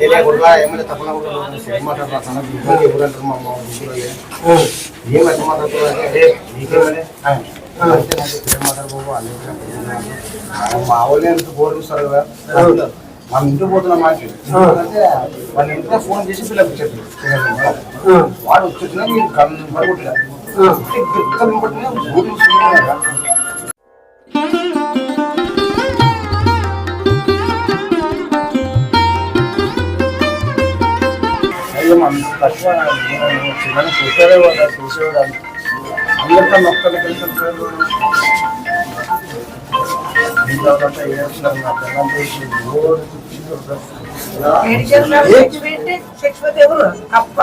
తెలియకుండా ఏమైనా తప్పకుండా ఇబ్బంది ఎవరంటారు మా ఊళ్ళో ఏం ఎట్లా మాట్లాడుతున్నారు అంటే "ఏ, నీకేమని మా ఎంత కదా? మనం పోతున్నాం మాకి. వాళ్ళ ఇంట్లో ఫోన్ చేసి పిల్లలు చెప్పి. వాడు వచ్చేసిన నేను కళ్ళు పట్టినా ఊరు అయ్యో అంత తక్కువ చిన్న చూసారే వాళ్ళు చూసేవాడు అందరికీ మొక్కలు కలిసి అప్ప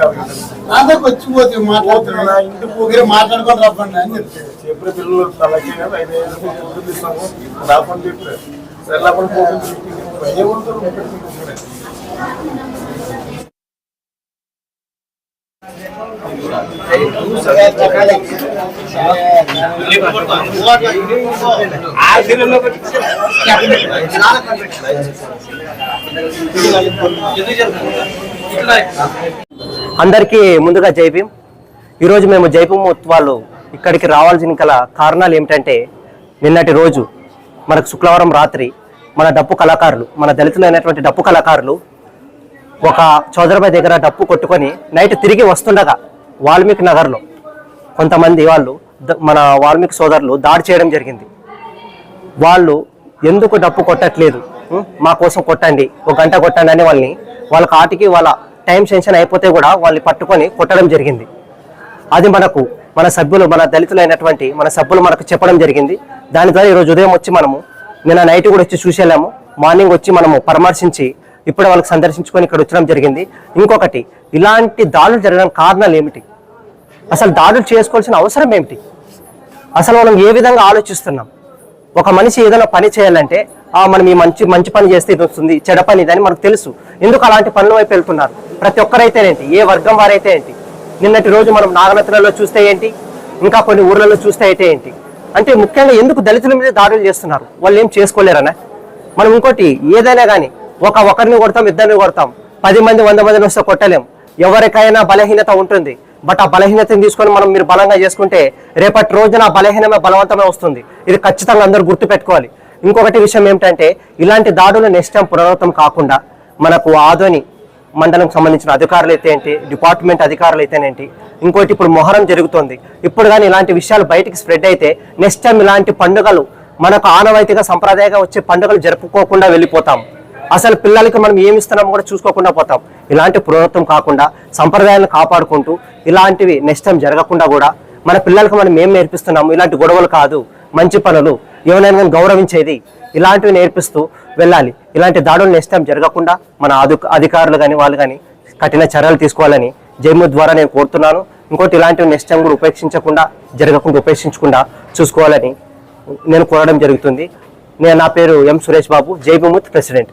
అమ్మ నాతో వచ్చిపోతే మాట్లాడుతున్నా ఇంటి పోగిరి మాట్లాడుకొని రప్పండి అని చెప్తాడు చెప్పిన పిల్లలు తలకి ఐదు ఐదు ఫుడ్ ఇస్తాము చెప్పారు సరే లోపల పోతుంది అందరికీ ముందుగా జైపీం ఈరోజు మేము జైపీం వాళ్ళు ఇక్కడికి రావాల్సిన గల కారణాలు ఏమిటంటే నిన్నటి రోజు మనకు శుక్రవారం రాత్రి మన డప్పు కళాకారులు మన దళితులైనటువంటి డప్పు కళాకారులు ఒక చౌదరబాయ్ దగ్గర డప్పు కొట్టుకొని నైట్ తిరిగి వస్తుండగా వాల్మీకి నగర్లో కొంతమంది వాళ్ళు మన వాల్మీకి సోదరులు దాడి చేయడం జరిగింది. వాళ్ళు ఎందుకు డప్పు కొట్టట్లేదు? మా కోసం కొట్టండి ఒక గంట కొట్టండి అని వాళ్ళని వాళ్ళ కాటికి వాళ్ళ టైం సెన్షన్ అయిపోతే కూడా వాళ్ళని పట్టుకొని కొట్టడం జరిగింది. అది మనకు మన సభ్యులు మన దళితులైనటువంటి మన సభ్యులు మనకు చెప్పడం జరిగింది. దాని ద్వారా ఈరోజు ఉదయం వచ్చి మనము నిన్న నైట్ కూడా వచ్చి చూసి వెళ్ళాము. మార్నింగ్ వచ్చి మనము పరామర్శించి ఇప్పుడు వాళ్ళకి సందర్శించుకొని ఇక్కడ వచ్చడం జరిగింది. ఇంకొకటి ఇలాంటి దాడులు జరగడానికి కారణాలు ఏమిటి? అసలు దాడులు చేసుకోవాల్సిన అవసరం ఏమిటి? అసలు మనం ఏ విధంగా ఆలోచిస్తున్నాం? ఒక మనిషి ఏదైనా పని చేయాలంటే ఆ మనం ఈ మంచి మంచి పని చేస్తే ఇది వస్తుంది చెడ పని ఇదని మనకు తెలుసు. ఎందుకు అలాంటి పనుల వైపు వెళ్తున్నారు? ప్రతి ఒక్కరైతే ఏంటి? ఏ వర్గం వారైతే ఏంటి? నిన్నటి రోజు మనం నాగనతులలో చూస్తే ఏంటి? ఇంకా కొన్ని ఊర్లలో చూస్తే అయితే ఏంటి? అంటే ముఖ్యంగా ఎందుకు దళితుల మీద దాడులు చేస్తున్నారు? వాళ్ళు ఏం చేసుకోలేరనే? మనం ఇంకోటి ఏదైనా కానీ ఒక ఒకరిని కొడతాం ఇద్దరిని కొడతాం. పది మంది వంద మందిని వస్తే కొట్టలేం. ఎవరికైనా బలహీనత ఉంటుంది. బట్ ఆ బలహీనతను తీసుకొని మనం మీరు బలంగా చేసుకుంటే రేపటి రోజున ఆ బలహీనమే బలవంతమే వస్తుంది. ఇది ఖచ్చితంగా అందరూ గుర్తు పెట్టుకోవాలి. ఇంకొకటి విషయం ఏమిటంటే ఇలాంటి దాడులు నెక్స్ట్ టైం పునరావృతం కాకుండా మనకు ఆదోని మండలం సంబంధించిన అధికారులు అయితే ఏంటి డిపార్ట్మెంట్ అధికారులు అయితేనేంటి ఇంకోటి ఇప్పుడు మొహరం జరుగుతుంది. ఇప్పుడు కానీ ఇలాంటి విషయాలు బయటికి స్ప్రెడ్ అయితే నెక్స్ట్ టైం ఇలాంటి పండుగలు మనకు ఆనవాయితీగా సంప్రదాయంగా వచ్చే పండుగలు జరుపుకోకుండా వెళ్ళిపోతాం. అసలు పిల్లలకి మనం ఏమి ఇస్తున్నామో కూడా చూసుకోకుండా పోతాం. ఇలాంటి పునరుత్వం కాకుండా సంప్రదాయాలను కాపాడుకుంటూ ఇలాంటివి నెక్స్ట్ టైం జరగకుండా కూడా మన పిల్లలకు మనం ఏం నేర్పిస్తున్నాము? ఇలాంటి గొడవలు కాదు మంచి పనులు ఎవరైనా గౌరవించేది ఇలాంటివి నేర్పిస్తూ వెళ్ళాలి. ఇలాంటి దాడులు నెక్స్ట్ టైం జరగకుండా మన అధి అధికారులు కానీ వాళ్ళు కానీ కఠిన చర్యలు తీసుకోవాలని జైము ద్వారా నేను కోరుతున్నాను. ఇంకోటి ఇలాంటివి నెక్స్ట్ టైం కూడా ఉపేక్షించకుండా జరగకుండా ఉపేక్షించకుండా చూసుకోవాలని నేను కోరడం జరుగుతుంది. నేను నా పేరు ఎం సురేష్ బాబు జైబుముత్ ప్రెసిడెంట్.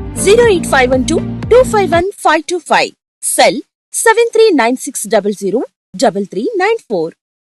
08512 Cell 7396003394